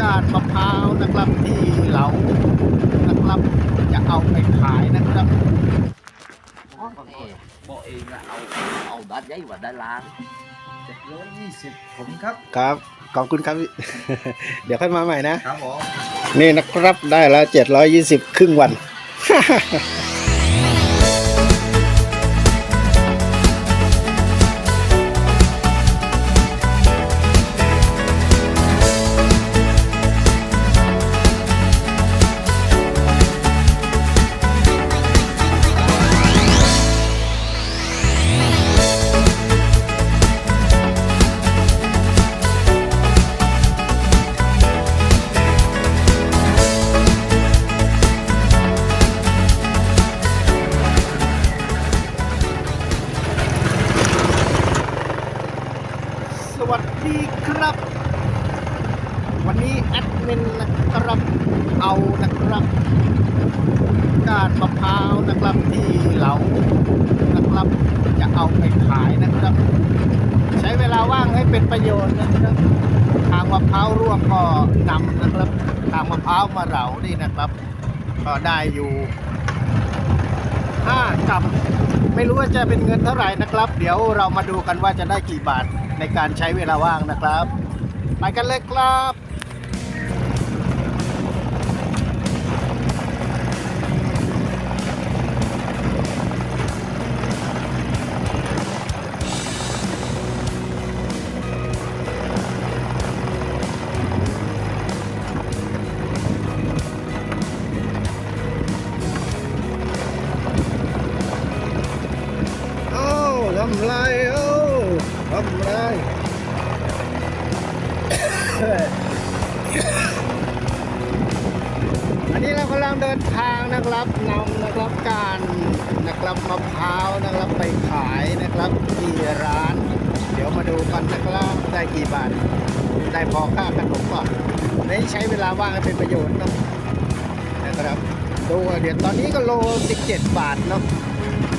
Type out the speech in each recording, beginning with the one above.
ก้านมะพร้าวนะครับที่เรานะครับจะเอาไปขายนะครับ bộ yên là ầu ầu đá giấy và đá lan เจ็ดร้อยยี่สิบผมครับครับขอบคุณครับ เดี๋ยวค่อยมาใหม่นะครับผมนี่นะครับได้แล้วเจ็ดร้อยยี่สิบครึ่งวัน ดีครับ วันนี้แอดมินนะครับเอานะครับก้านมะพร้าวนะครับที่เรานะครับจะเอาไปขายนะครับ ใช้เวลาว่างให้เป็นประโยชน์นะครับ ทางมะพร้าวร่วงก็นำนะครับ ทางมะพร้าวมาเหลานี่นะครับ ก็ได้อยู่ ห้ากำไม่รู้ว่าจะเป็นเงินเท่าไหร่นะครับ เดี๋ยวเรามาดูกันว่าจะได้กี่บาทในการใช้เวลาว่างนะครับ ไปกันเลยครับ ไรโอ้ทำไรอันนี้เรากำลังเดินทางนะครับนำนะครับการนะครับมะพร้าวนะครับไปขายนะครับที่ร้าน เดี๋ยวมาดูกันนะครับได้กี่บาทได้พอค่าขนมก่อนไม่ใช้เวลาว่างให้เป็นประโยชน์นะนะครับดูเดี๋ยวตอนนี้ก็โล 17 บาทเนาะ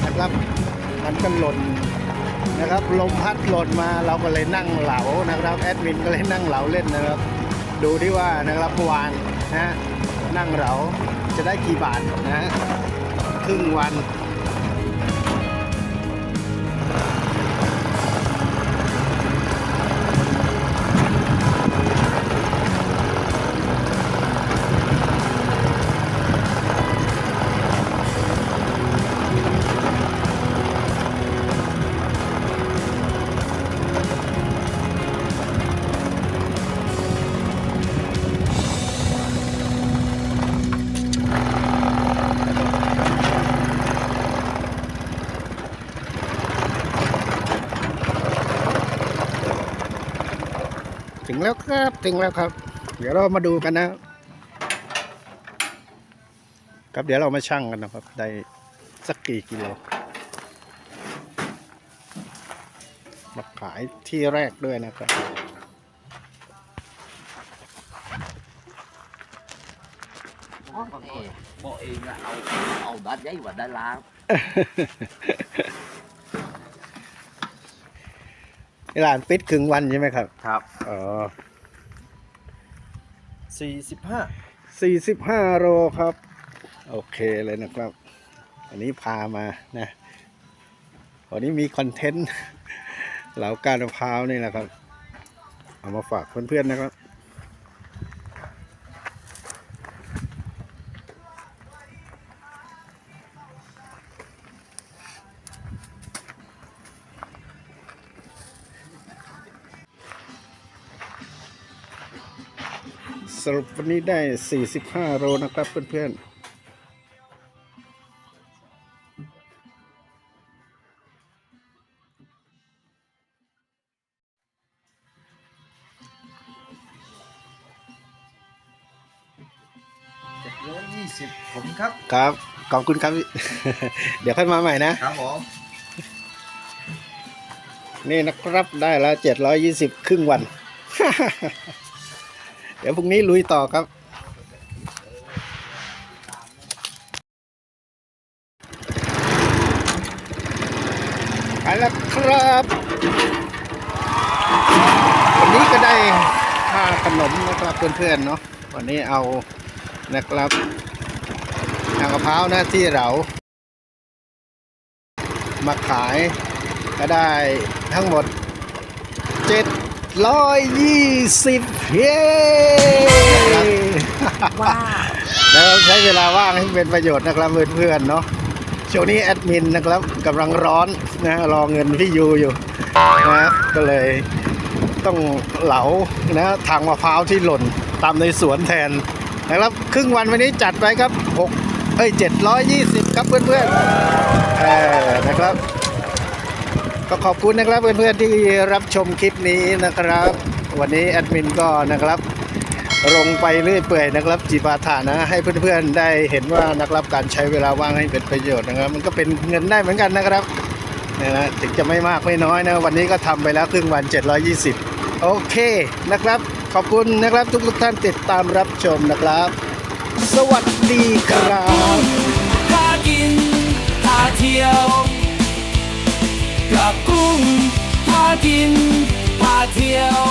นะครับ มันก็หล่น นะครับลมพัดหล่นมาเราก็เลยนั่งเหลานะครับแอดมินก็เลยนั่งเหลาเล่นนะครับ ดูที่ว่านะครับวานนะนั่งเหลาจะได้กี่บาทนะครึ่งวัน ถึงแล้วครับถึงแล้วครับ เดี๋ยวเรามาดูกันนะครับเดี๋ยวเรามาชั่งกันนะครับ ได้สักกี่กิโลมาขายที่แรกด้วยนะครับ bộ yên là ầu ầu đá giấy và đá lan ร้า นปิดครึ่งวันใช่ไหมครับ ครับอ๋อสี่สิบห้าสี่สิบห้าโลครับ โอเคเลยนะครับ อันนี้พามานะ วันนี้มีคอนเทนต์ เหลาการมะพร้าวนี่แหละครับ เอามาฝากเพื่อนๆนะครับ สรุปวันนี้ได้ 45 โลนะครับเพื่อนๆเจ็ดร้อยยี่สิบผมครับครับ ขอบคุณครับ เดี๋ยวค่อยมาใหม่นะ ครับผมนี่นะครับได้แล้ว 720 ครึ่งวัน เดี๋ยวพรุ่งนี้ลุยต่อครับ ไปแล้วครับ วันนี้ก็ได้ค่าขนมนะครับเพื่อนๆเนาะ วันนี้เอานะครับทางมะพร้าวนะที่เรา มาขายก็ได้ทั้งหมด 720เย้ว้าวแล้วใช้เวลาว่างให้เป็นประโยชน์นะครับเพื่อนๆเนาะช่วงนี้แอดมินนะครับกำลังร้อนนะรอเงินพี่ยูอยู่นะก็เลยต้องเหลานะทางมะพร้าวที่หล่นตามในสวนแทนนะครับครึ่งวันวันนี้จัดไปครับ6เอ้ย720 ครับเพื่อนๆเออนะครับ ก็ขอบคุณนะครับเพื่อนๆที่รับชมคลิปนี้นะครับ วันนี้แอดมินก็นะครับลงไปเรื่อยเปื่อยนะครับจีบาถานะ ให้เพื่อนๆได้เห็นว่านะครับการใช้เวลาว่างให้เป็นประโยชน์นะครับ มันก็เป็นเงินได้เหมือนกันนะครับเนี่ยนะถึงจะไม่มากไม่น้อยนะวันนี้ก็ทำไปแล้วครึ่งวัน 720 โอเคนะครับ ขอบคุณนะครับทุกๆท่านติดตามรับชมนะครับ สวัสดีครับพากินพาเที่ยว กับกุ้งพากินพาเที่ยว